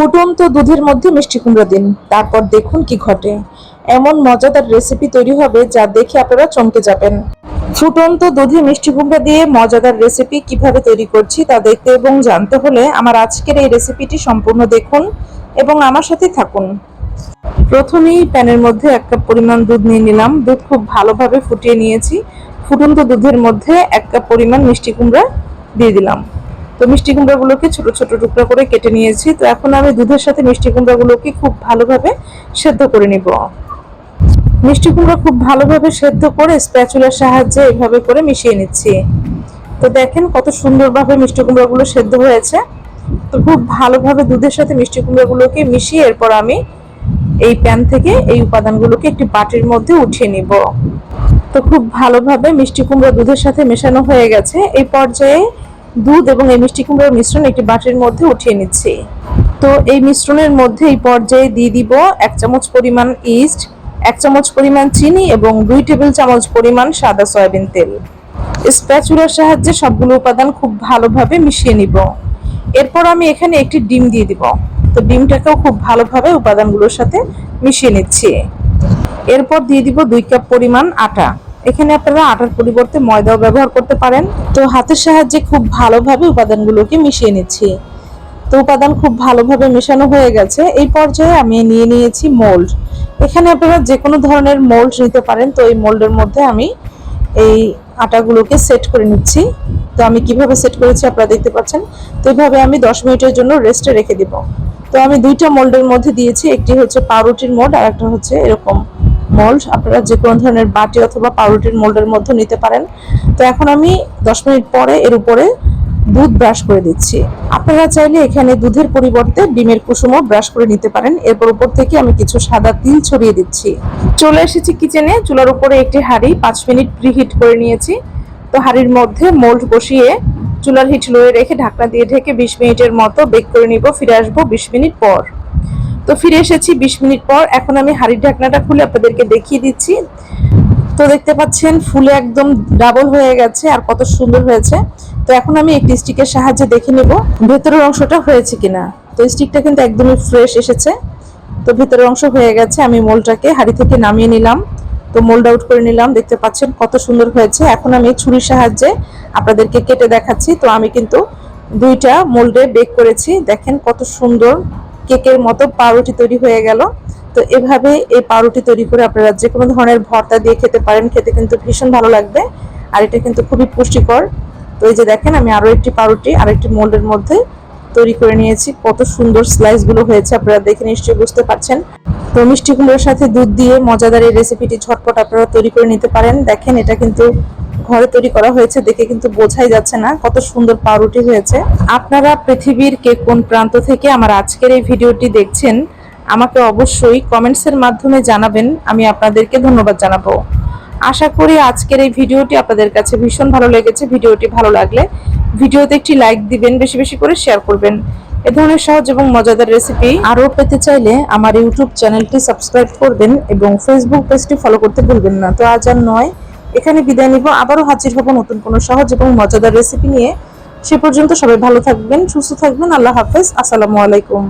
ফুটন্ত দুধের মধ্যে মিষ্টি কুমড়ো দিন, তারপর দেখুন কি ঘটে। এমন মজাদার রেসিপি তৈরি হবে যা দেখে আপনারা চমকে যাবেন। ফুটন্ত দুধে মিষ্টি কুমড়া দিয়ে মজাদার রেসিপি কীভাবে তৈরি করছি তা দেখতে এবং জানতে হলে আমার আজকের এই রেসিপিটি সম্পূর্ণ দেখুন এবং আমার সাথে থাকুন। প্রথমেই প্যানের মধ্যে এক কাপ পরিমাণ দুধ নিয়ে নিলাম। দুধ খুব ভালোভাবে ফুটিয়ে নিয়েছি। ফুটন্ত দুধের মধ্যে এক কাপ পরিমাণ মিষ্টি কুমড়া দিয়ে দিলাম। তো মিষ্টি কুমড়াগুলোকে ছোট ছোট টুকরা করে কেটে নিয়েছি। তো এখন আমি দুধের সাথে মিষ্টি কুমড়াগুলোকে খুব ভালোভাবে সেদ্ধ করে নিব। মিষ্টি কুমড়া খুব ভালোভাবে সেদ্ধ করে স্প্যাচুলার সাহায্যে এভাবে করে মিশিয়ে নিচ্ছি। তো দেখেন কত সুন্দরভাবে মিষ্টি কুমড়াগুলো সেদ্ধ হয়েছে। তো খুব ভালোভাবে দুধের সাথে মিষ্টি কুমড়াগুলোকে মিশিয়ে এরপর আমি এই প্যান থেকে এই উপাদানগুলোকে একটি বাটির মধ্যে উঠিয়ে নিব। তো খুব ভালোভাবে মিষ্টি কুমড়া দুধের সাথে মেশানো হয়ে গেছে। এই পর্যায়ে দুধ এবং এই মিষ্টি কুমড়োর মিশ্রণ একটি বাটির মধ্যে উঠিয়ে নিচ্ছি। তো এই মিশ্রণের মধ্যে এই পর্যায়ে দিয়ে দিব এক চামচ পরিমাণ ইস্ট, এক চামচ পরিমাণ চিনি এবং দুই টেবিল চামচ পরিমাণ সাদা সয়াবিন তেল। স্প্যাচুলার সাহায্যে সবগুলো উপাদান খুব ভালোভাবে মিশিয়ে নিব। এরপর আমি এখানে একটি ডিম দিয়ে দিব। তো ডিমটাকেও খুব ভালোভাবে উপাদানগুলোর সাথে মিশিয়ে নিচ্ছি। এরপর দিয়ে দিব দুই কাপ পরিমাণ আটা। এখানে আপনারা আটার পরিবর্তে ময়দাও ব্যবহার করতে পারেন। তো হাতের সাহায্যে খুব ভালোভাবে উপাদানগুলোকে মিশিয়ে নিচ্ছি। তো উপাদান খুব ভালোভাবে মেশানো হয়ে গেছে। এই পর্যায়ে আমি নিয়ে নিয়েছি মোল্ড। এখানে আপনারা যে কোনো ধরনের মোল্ড নিতে পারেন। তো এই মোল্ডের মধ্যে আমি এই আটাগুলোকে সেট করে নিচ্ছি। তো আমি কীভাবে সেট করেছি আপনারা দেখতে পাচ্ছেন। তো এইভাবে আমি দশ মিনিটের জন্য রেস্টে রেখে দিব। তো আমি দুইটা মোল্ডের মধ্যে দিয়েছি। একটি হচ্ছে পাউরুটির মোল্ড আর একটা হচ্ছে এরকম মোল্ড আপনারা যে কোনো ধরনের বাটি অথবা পাউরুটির মোল্ডের মধ্যে নিতে পারেন। তো এখন আমি দশ মিনিট পরে এর উপরে দুধ ব্রাশ করে দিচ্ছি। আপনারা চাইলে এখানে দুধের পরিবর্তে ডিমের কুসুমও ব্রাশ করে নিতে পারেন। এরপর উপর থেকে আমি কিছু সাদা তিল ছড়িয়ে দিচ্ছি। চলে এসেছি কিচেনে। চুলার উপরে একটি হাঁড়ি পাঁচ মিনিট প্রিহিট করে নিয়েছি। তো হাঁড়ির মধ্যে মোল্ড বসিয়ে চুলার হিট লোয়ে রেখে ঢাকনা দিয়ে ঢেকে বিশ মিনিটের মতো বেক করে নিব। ফিরে আসব বিশ মিনিট পর। তো ফিরে এসেছি বিশ মিনিট পর। এখন আমি হাঁড়ির ঢাকনাটা খুলে আপনাদেরকে দেখিয়ে দিচ্ছি। তো দেখতে পাচ্ছেন, ফুলে একদম ডাবল হয়ে গেছে আর কত সুন্দর হয়েছে। তো এখন আমি একটি স্টিকের সাহায্যে দেখে নেব ভেতরের অংশটা হয়েছে কিনা। তো স্টিকটা কিন্তু একদমই ফ্রেশ এসেছে। তো ভেতরের অংশ হয়ে গেছে, আমি মোলটাকে হাঁড়ি থেকে নামিয়ে নিলাম। তো মোল্ড আউট করে নিলাম, দেখতে পাচ্ছেন কত সুন্দর হয়েছে। এখন আমি ছুরির সাহায্যে আপনাদেরকে কেটে দেখাচ্ছি। তো আমি কিন্তু দুইটা মোল্ডে বেক করেছি, দেখেন কত সুন্দর। কেকের মতো পাউরুটি তৈরি হয়ে গেল। তো এভাবে এই পাউরুটি তৈরি করে আপনারা যে কোনো ধরনের ভর্তা দিয়ে খেতে পারেন, খেতে কিন্তু ভীষণ ভালো লাগবে। আর এটা কিন্তু খুবই পুষ্টিকর। তো এই যে দেখেন, আমি আরও একটি পাউরুটি, আরেকটি মোল্ডের মধ্যে তৈরি করে নিয়েছি। কত সুন্দর স্লাইসগুলো হয়েছে, আপনারা দেখে নিশ্চয়ই বুঝতে পারছেন। তো মিষ্টি কুমড়োর সাথে দুধ দিয়ে মজাদার এই রেসিপিটি ঝটপট আপনারা তৈরি করে নিতে পারেন। দেখেন, এটা কিন্তু ঘরে তৈরি করা হয়েছে দেখে কিন্তু বোঝাই যাচ্ছে না কত সুন্দর পাউরুটি হয়েছে। আপনারা পৃথিবীর কে কোন প্রান্ত থেকে আমার আজকের এই ভিডিওটি দেখছেন, আমাকে অবশ্যই কমেন্টসের মাধ্যমে জানাবেন, আমি আপনাদেরকে ধন্যবাদ জানাব। আশা করি আজকের এই ভিডিওটি আপনাদের কাছে ভীষণ ভালো লেগেছে, ভিডিওটি ভালো লাগলে ভিডিওতে একটি লাইক দিবেন, বেশি বেশি করে শেয়ার করবেন। এ ধরনের সহজ এবং মজাদার রেসিপি আরও পেতে চাইলে আমার ইউটিউব চ্যানেলটি সাবস্ক্রাইব করবেন এবং ফেসবুক পেজটি ফলো করতে ভুলবেন না। তো আজ আর নয় এখানে বিদায় নিব। আবারও হাজির হব নতুন কোনো সহজ এবং মজাদার রেসিপি নিয়ে। সে পর্যন্ত সবাই ভালো থাকবেন, সুস্থ থাকবেন। আল্লাহ হাফেজ। আসসালামু আলাইকুম।